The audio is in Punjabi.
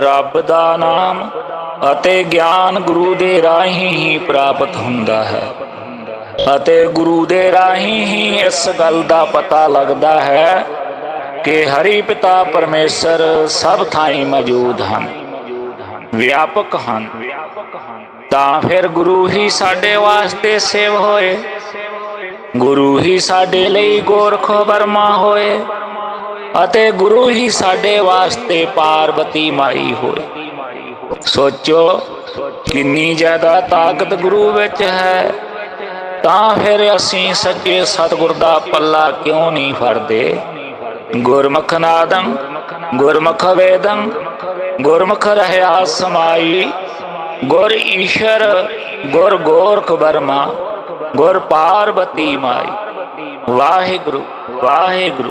ਰੱਬ ਦਾ ਨਾਮ ਅਤੇ ਗਿਆਨ ਗੁਰੂ ਦੇ ਰਾਹੀਂ ਹੀ ਪ੍ਰਾਪਤ ਹੁੰਦਾ ਹੈ। ਅਤੇ ਗੁਰੂ ਦੇ ਰਾਹੀਂ ਹੀ ਇਸ ਗੱਲ ਦਾ ਪਤਾ ਲੱਗਦਾ ਹੈ ਕਿ ਹਰੀ ਪਿਤਾ ਪਰਮੇਸ਼ਰ ਸਭ ਥਾਈਂ ਮੌਜੂਦ ਹਨ। ਵਿਆਪਕ ਹਨ। ਤਾਂ ਫਿਰ ਗੁਰੂ ਹੀ ਸਾਡੇ ਵਾਸਤੇ ਸੇਵ ਹੋਏ। ਗੁਰੂ ਹੀ ਸਾਡੇ ਲਈ ਗੋਰਖ ਬਰਮਾ ਹੋਏ। ਅਤੇ ਗੁਰੂ ਹੀ ਸਾਡੇ ਵਾਸਤੇ ਪਾਰਵਤੀ ਮਾਈ ਹੋਏ। ਸੋਚੋ, ਕਿੰਨੀ ਜ਼ਿਆਦਾ ਤਾਕਤ ਗੁਰੂ ਵਿੱਚ ਹੈ। ਤਾਂ ਫਿਰ ਅਸੀਂ ਸੱਚੇ ਸਤਿਗੁਰ ਦਾ ਪੱਲਾ ਕਿਉਂ ਨਹੀਂ ਫੜਦੇ? ਗੁਰਮੁਖ ਨਾਦੰ, ਗੁਰਮੁਖ ਵੇਦੰ, ਗੁਰਮੁਖ ਰਹਿਆ ਸਮਾਈ। ਗੁਰ ਈਸ਼ਰ, ਗੁਰ ਗੋਰਖ ਬਰਮਾ ਗੁਰ ਪਾਰਵਤੀ ਮਾਈ। ਵਾਹਿਗੁਰੂ ਵਾਹਿਗੁਰੂ।